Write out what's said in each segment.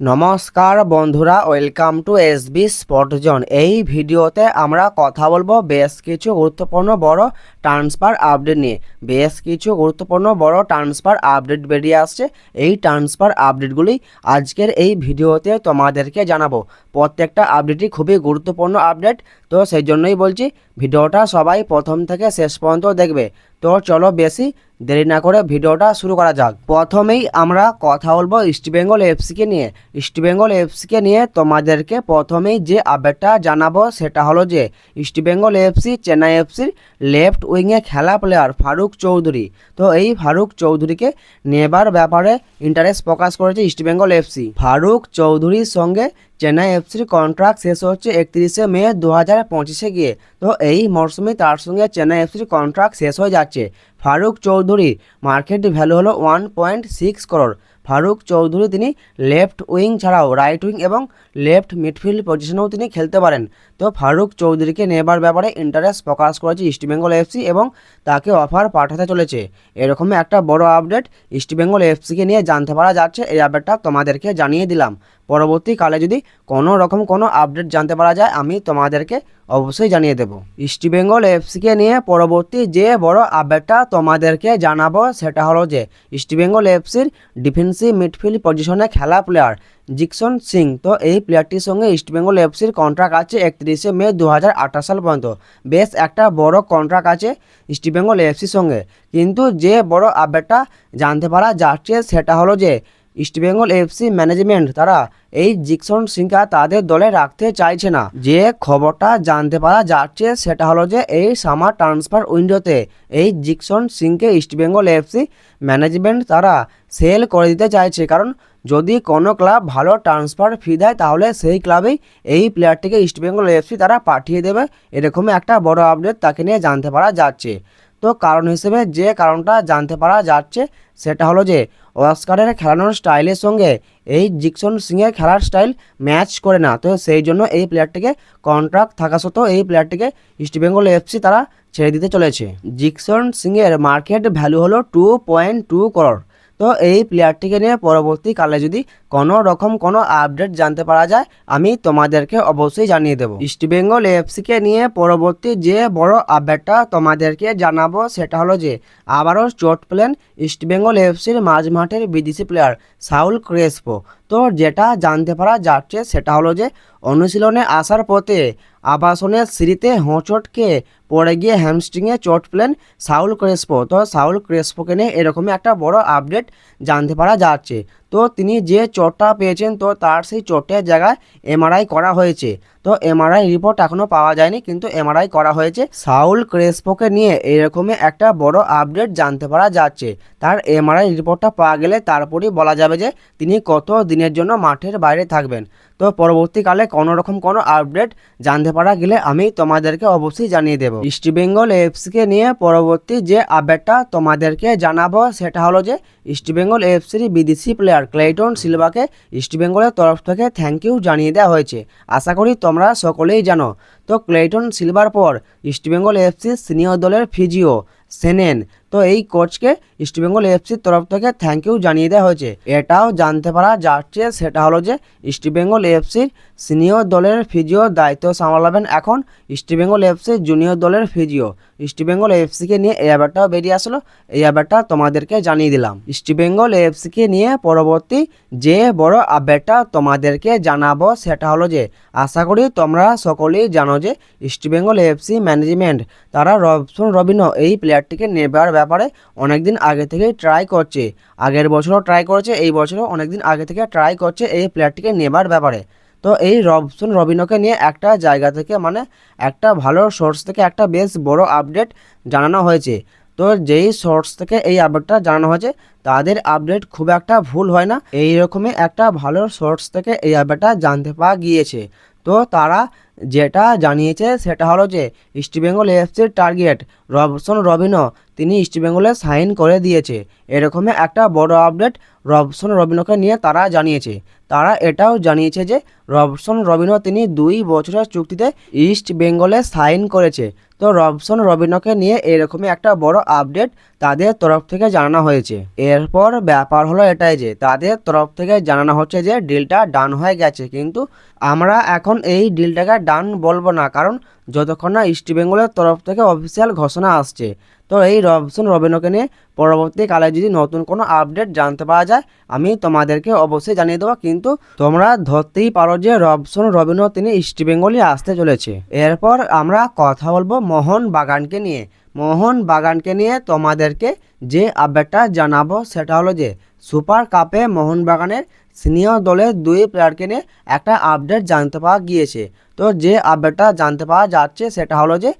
নমস্কার বন্ধুরা welcome to S B spot zone এই ভিডিওতে আমরা কথা বলব বেশ কিছু গুরুত্বপূর্ণ বড় ট্রান্সফার আপডেট নিয়ে। বেশ কিছু গুরুত্বপূর্ণ বড় ট্রান্সফার আপডেট বেরিয়ে আসছে। এই ট্রান্সফার আপডেটগুলি আজকের এই ভিডিওতে তোমাদেরকে জানাব। প্রত্যেকটা আপডেটই খুবই গুরুত্বপূর্ণ আপডেট তো সেই জন্যই বলছি, ভিডিওটা সবাই প্রথম থেকে শেষ পর্যন্ত দেখবে। তো চলো বেশি দেরি না করে ভিডিওটা শুরু করা যাক। প্রথমেই আমরা কথা বলব ইস্টবেঙ্গল এফসিকে নিয়ে। ইস্টবেঙ্গল এফসিকে নিয়ে তোমাদেরকে প্রথমেই যে আপডেটটা জানাব সেটা হলো যে ইস্টবেঙ্গল এফসি চেন্নাই এফসির লেফট উইংয়ে খেলা প্লেয়ার ফারুক চৌধুরী। তো এই ফারুক চৌধুরীকে নেবার ব্যাপারে ইন্টারেস্ট প্রকাশ করেছে ইস্টবেঙ্গল এফসি ফারুক চৌধুরীর সঙ্গে চেন্নাই এফসির কন্ট্রাক্ট শেষ হচ্ছে একত্রিশে মে দু হাজার পঁচিশে গিয়ে। তো এই মরশুমে তার সঙ্গে চেন্নাই এফসির কন্ট্রাক্ট শেষ হয়ে যাচ্ছে। ফারুক চৌধুরী মার্কেট ভ্যালু হলো one point six crore Farooq Chowdhury তিনি লেফট উইং ছাড়াও রাইট উইং এবং লেফট মিডফিল্ড পজিশনেও তিনি খেলতে পারেন। তো ফারুক চৌধুরীকে নেবার ব্যাপারে ইন্টারেস্ট প্রকাশ করেছে ইস্টবেঙ্গল এফসি এবং তাকে অফার পাঠাতে চলেছে। এরকম একটা বড় আপডেট ইস্টবেঙ্গল এফসিকে নিয়ে জানতে পারা যাচ্ছে। এই আপডেটটা তোমাদেরকে জানিয়ে দিলাম। পরবর্তীকালে যদি কোনো রকম কোনো আপডেট জানতে পারা যায়, আমি তোমাদেরকে অবশ্যই জানিয়ে দেবো। ইস্টবেঙ্গল এফসিকে নিয়ে পরবর্তী যে বড় আপডেটটা তোমাদেরকে জানাব, সেটা হলো যে ইস্টবেঙ্গল এফসির ডিফেন্সিভ মিডফিল্ড পজিশনে খেলা প্লেয়ার জিকসন সিং তো এই প্লেয়ারটির সঙ্গে ইস্টবেঙ্গল এফসির কন্ট্রাক্ট আছে একত্রিশে মে দু হাজার আঠারো সাল পর্যন্ত। বেশ একটা বড় কন্ট্রাক্ট আছে ইস্টবেঙ্গল এফসির সঙ্গে। কিন্তু যে বড় আপডেটটা জানতে পারা যাচ্ছে, সেটা হলো যে ইস্টবেঙ্গল এফসি ম্যানেজমেন্ট তারা এই জিকসন সিংকে তাদের দলে রাখতে চাইছে না। যে খবরটা জানতে পারা যাচ্ছে সেটা হলো যে এই সামার ট্রান্সফার উইন্ডোতে এই জিকসন সিংকে ইস্টবেঙ্গল এফসি ম্যানেজমেন্ট তারা সেল করে দিতে চাইছে। কারণ যদি কোনো ক্লাব ভালো ট্রান্সফার ফি দেয় তাহলে সেই ক্লাবেই এই প্লেয়ারটিকে ইস্টবেঙ্গল এফসি তারা পাঠিয়ে দেবে। এরকমই একটা বড় আপডেট তাকে নিয়ে জানতে পারা যাচ্ছে। তো কারণ হিসেবে যে কারণটা জানতে পারা যাচ্ছে সেটা হলো যে অস্কারের খেলানোর স্টাইলের সঙ্গে এই জিকসন সিংয়ের খেলার স্টাইল ম্যাচ করে না। তো সেই জন্য এই প্লেয়ারটিকে কন্ট্রাক্ট থাকা সত্ত্বেও এই প্লেয়ারটিকে ইস্টবেঙ্গল এফসি তারা ছেড়ে দিতে চলেছে। জিকসন সিংয়ের মার্কেট ভ্যালু হলো টু পয়েন্ট টু করোড় তো এই প্লেয়ারটিকে নিয়ে পরবর্তীকালে যদি কোনো রকম কোনো আপডেট জানতে পারা যায়, আমি তোমাদেরকে অবশ্যই জানিয়ে দেবো। ইস্টবেঙ্গল এফসিকে নিয়ে পরবর্তী যে বড় আপডেটটা তোমাদেরকে জানাব, সেটা হলো যে, আবারও চোট পেলেন ইস্টবেঙ্গল এফসির মাঝমাঠের বিদেশি প্লেয়ার সাউল ক্রেসপো। তো যেটা জানতে পারা যাচ্ছে, সেটা হলো যে, অনুশীলনে আসার পথে আবাসনের সিঁড়িতে হোঁচটকে পড়ে গিয়ে হ্যামস্ট্রিংয়ে চোট পেলেন সাউল ক্রেসপো। তো সাউল ক্রেসপোকে নিয়ে এরকমই একটা বড় আপডেট জানতে পারা যাচ্ছে। তো তিনি যে চোটটা পেয়েছেন, তো তার সেই চোটের জায়গায় এমআরআই করা হয়েছে। তো এমআরআই রিপোর্ট এখনও পাওয়া যায়নি, কিন্তু এমআরআই করা হয়েছে। সাউল ক্রেসপোকে নিয়ে এরকমই একটা বড় আপডেট জানতে পারা যাচ্ছে। তার এমআরআই রিপোর্টটা পাওয়া গেলে তারপরেই বলা যাবে যে, তিনি কত দিনের জন্য মাঠের বাইরে থাকবেন। তো পরবর্তীকালে কোনো রকম কোনো আপডেট জানতে পারা গেলে আমি তোমাদেরকে অবশ্যই জানিয়ে দেবো। ইস্টবেঙ্গল এফসিকে নিয়ে পরবর্তী যে আপডেটটা তোমাদেরকে জানাব, সেটা হলো যে ইস্টবেঙ্গল এফসির বিদেশি প্লেয়ার ক্লেটন সিলভাকে ইস্টবেঙ্গলের তরফ থেকে থ্যাংক ইউ জানিয়ে দেওয়া হয়েছে। আশা করি তোমরা সকলেই জানো। তো ক্লেটন সিলভার পর ইস্টবেঙ্গল এফসি সিনিয়র দলের ফিজিও সেনেন। তো এই কোচকে ইস্টবেঙ্গল এফসির তরফ থেকে থ্যাংক ইউ জানিয়ে দেওয়া হয়েছে। এটাও জানতে পারা যাচ্ছে, সেটা হলো যে ইস্টবেঙ্গল এফসির সিনিয়র দলের ফিজিও দায়িত্ব সামলাবেন এখন ইস্টবেঙ্গল এফসির জুনিয়র দলের ফিজিও। ইস্টবেঙ্গল এফসিকে নিয়ে এই ব্যাপারটাও বেরিয়ে আসলো, এই ব্যাপারটা তোমাদেরকে জানিয়ে দিলাম। ইস্টবেঙ্গল এফসিকে নিয়ে পরবর্তী যে বড় আপডেটটা তোমাদেরকে জানাব, সেটা হলো যে আশা করি তোমরা সকলেই জানো যে ইস্টবেঙ্গল এফসি ম্যানেজমেন্ট তারা রবসন রবিনো এই প্লেয়ারটিকে নেবার ব্যাপারে অনেক দিন আগে থেকেই ট্রাই করছে। আগের বছরও ট্রাই করেছে, এই বছরও অনেক দিন আগে থেকে ট্রাই করছে এই প্লেয়ারটিকে নেবার ব্যাপারে। তো এই রবসন রবিনোকে নিয়ে একটা জায়গা থেকে মানে একটা ভালো সোর্স থেকে একটা বেশ বড় আপডেট জানানো হয়েছে। তো যেই সোর্স থেকে এই আপডেটটা জানানো হয়েছে, তাদের আপডেট খুব একটা ভুল হয় না। এই রকমই একটা ভালো সোর্স থেকে এই আপডেটটা জানতে পাওয়া গিয়েছে। তো তারা যেটা জানিয়েছে সেটা হলো যে ইস্টবেঙ্গল এফসির টার্গেট রবসন রবিনো তিনি ইস্টবেঙ্গলে সাইন করে দিয়েছে। এরকমই একটা বড় আপডেট রবসন রবিনোকে নিয়ে তারা জানিয়েছে। তারা এটাও জানিয়েছে যে রবসন রবিনো তিনি দুই বছরের চুক্তিতে ইস্ট বেঙ্গলে সাইন করেছে। তো রবসন রবিনোকে নিয়ে এরকমই একটা বড় আপডেট তাদের তরফ থেকে জানানো হয়েছে। এরপর ব্যাপার হলো এটাই যে তাদের তরফ থেকে জানানো হচ্ছে যে ডিলটা ডান হয়ে গেছে। কিন্তু আমরা এখন এই ডিলটাকে ডান বলব না, কারণ যতক্ষণ না ইস্ট বেঙ্গলের তরফ থেকে অফিসিয়াল ঘোষণা আসছে। তো এই রবসন রবিনোকে নিয়ে পরবর্তীকালে যদি নতুন কোনো আপডেট জানতে পাওয়া যায়, আমি তোমাদেরকে অবশ্যই জানিয়ে দেবো। কিন্তু তোমরা ধরতেই পারো যে রবসন রবীন্দ্র তিনি ইস্ট বেঙ্গলই আসতে চলেছে। এরপর আমরা কথা বলব মোহন বাগানকে নিয়ে। মোহন বাগানকে নিয়ে তোমাদেরকে যে আপডেটটা জানাব সেটা হলো যে সুপার কাপে মোহনবাগানের সিনিয়র দলের দুই প্লেয়ারকে নিয়ে একটা আপডেট জানতে পাওয়া গিয়েছে। তো যে আপডেটটা জানতে পাওয়া যাচ্ছে সেটা হলো যে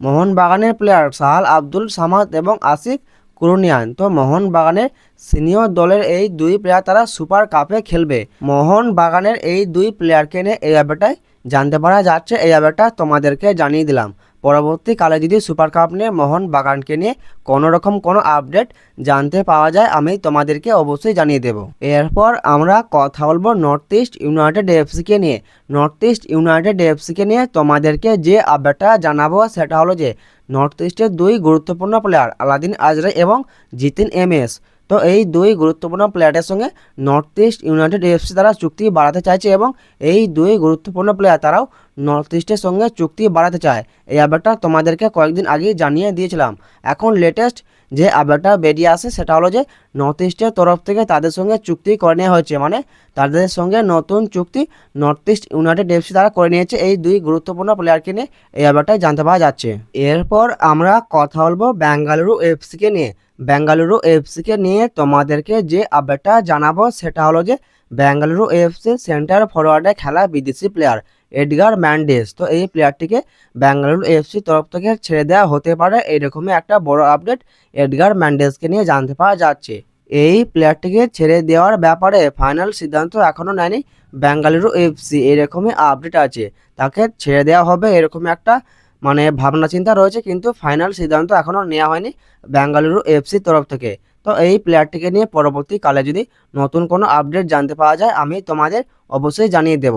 মোহনবাগানের প্লেয়ার সাহাল আব্দুল সামাদ এবং আসিফ কুরুনিয়ান। তো মোহনবাগানের সিনিয়র দলের এই দুই প্লেয়ার তারা সুপার কাপে খেলবে। মোহনবাগানের এই দুই প্লেয়ারকে নিয়ে এই আপডেটটাই জানতে পারা যাচ্ছে। এই আপডেটটা তোমাদেরকে জানিয়ে দিলাম। পরবর্তীকালে যদি সুপার কাপ নিয়ে মোহন বাগানকে নিয়ে কোনো রকম কোনো আপডেট জানতে পাওয়া যায়, আমি তোমাদেরকে অবশ্যই জানিয়ে দেব। এরপর আমরা কথা বলব নর্থ ইস্ট ইউনাইটেড এফসিকে নিয়ে। নর্থ ইস্ট ইউনাইটেড এফসিকে নিয়ে তোমাদেরকে যে আপডেটটা জানাব, সেটা হলো যে নর্থ ইস্টের দুই গুরুত্বপূর্ণ প্লেয়ার আলাদিন আজরে এবং জিতিন এম এস তো এই দুই গুরুত্বপূর্ণ প্লেয়ারের সঙ্গে নর্থ ইস্ট ইউনাইটেড এফসি তারা চুক্তি বাড়াতে চাইছে এবং এই দুই গুরুত্বপূর্ণ প্লেয়ার তারাও নর্থ ইস্টের সঙ্গে চুক্তি বাড়াতে চায়। এই আপডেটটা তোমাদেরকে কয়েকদিন আগেই জানিয়ে দিয়েছিলাম। এখন লেটেস্ট যে আপডেটটা বেরিয়ে আসে, সেটা হলো যে নর্থ ইস্টের তরফ থেকে তাদের সঙ্গে চুক্তি করে নেওয়া হয়েছে। মানে তাদের সঙ্গে নতুন চুক্তি নর্থ ইস্ট ইউনাইটেড এফসি তারা করে নিয়েছে। এই দুই গুরুত্বপূর্ণ প্লেয়ারকে নিয়ে এই আপডেটটাই জানতে পাওয়া যাচ্ছে। এরপর আমরা কথা বলব বেঙ্গালুরু এফসিকে নিয়ে। বেঙ্গালুরু এফসিকে নিয়ে তোমাদেরকে যে আপডেটটা জানাব, সেটা হলো যে বেঙ্গালুরু এফসি সেন্টার ফরওয়ার্ডে খেলা বিদেশি প্লেয়ার এডগার ম্যান্ডেস। তো এই প্লেয়ারটিকে বেঙ্গালুরু এফসি তরফ থেকে ছেড়ে দেওয়া হতে পারে এরকমই একটা বড় আপডেট এডগার ম্যান্ডেসকে নিয়ে জানতে পাওয়া যাচ্ছে। এই প্লেয়ারটিকে ছেড়ে দেওয়ার ব্যাপারে ফাইনাল সিদ্ধান্ত এখনও নেয়নি বেঙ্গালুরু এফসি এরকমই আপডেট আছে। তাকে ছেড়ে দেওয়া হবে এরকম একটা মানে ভাবনা চিন্তা রয়েছে, কিন্তু ফাইনাল সিদ্ধান্ত এখনও নেওয়া হয়নি বেঙ্গালুরু এফসির তরফ থেকে। তো এই প্লেয়ারটিকে নিয়ে পরবর্তীকালে যদি নতুন কোনো আপডেট জানতে পাওয়া যায়, আমি তোমাদের অবশ্যই জানিয়ে দেব।